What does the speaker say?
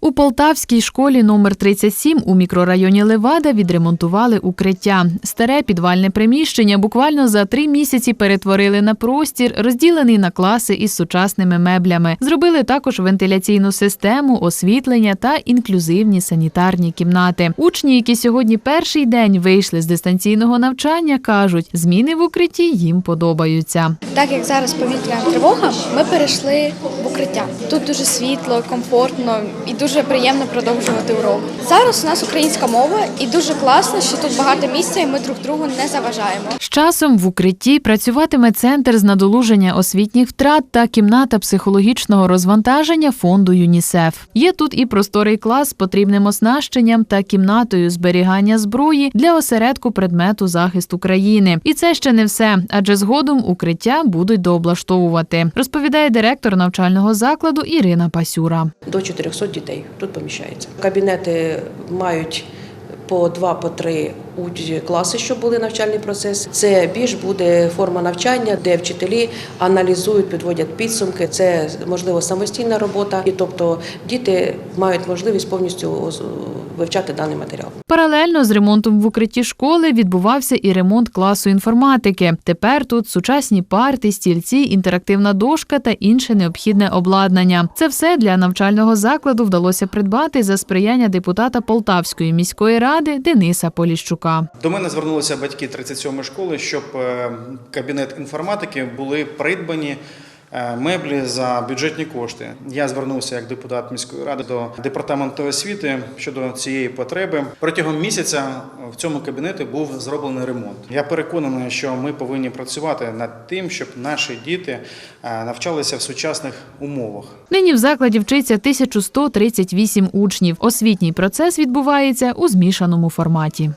У Полтавській школі номер 37 у мікрорайоні Левада відремонтували укриття. Старе підвальне приміщення буквально за три місяці перетворили на простір, розділений на класи із сучасними меблями. Зробили також вентиляційну систему, освітлення та інклюзивні санітарні кімнати. Учні, які сьогодні перший день вийшли з дистанційного навчання, кажуть, зміни в укритті їм подобаються. Так як зараз повітряна тривога, ми перейшли в укриття. Тут дуже світло, комфортно і дуже приємно продовжувати урок. Зараз у нас українська мова, і дуже класно, що тут багато місця, і ми друг другу не заважаємо. З часом в укритті працюватиме центр з надолуження освітніх втрат та кімната психологічного розвантаження фонду ЮНІСЕФ. Є тут і просторий клас з потрібним оснащенням та кімнатою зберігання зброї для осередку предмету захисту країни. І це ще не все, адже згодом укриття будуть дооблаштовувати, розповідає директор навчального закладу Ірина Пасюра. До 400 дітей тут поміщається. Кабінети мають по два, по три уч- класи, щоб були навчальний процес. Це більш буде форма навчання, де вчителі аналізують, підводять підсумки. Це можливо самостійна робота, і тобто діти мають можливість повністю вивчати даний матеріал. Паралельно з ремонтом в укритті школи відбувався і ремонт класу інформатики. Тепер тут сучасні парти, стільці, інтерактивна дошка та інше необхідне обладнання. Це все для навчального закладу вдалося придбати за сприяння депутата Полтавської міської ради Дениса Поліщука. До мене звернулися батьки 37-ї школи, щоб е, кабінет інформатики були придбані е, меблі за бюджетні кошти. Я звернувся як депутат міської ради до департаменту освіти щодо цієї потреби. Протягом місяця в цьому кабінеті був зроблений ремонт. Я переконаний, що ми повинні працювати над тим, щоб наші діти е, навчалися в сучасних умовах. Нині в закладі вчиться 1138 учнів. Освітній процес відбувається у змішаному форматі.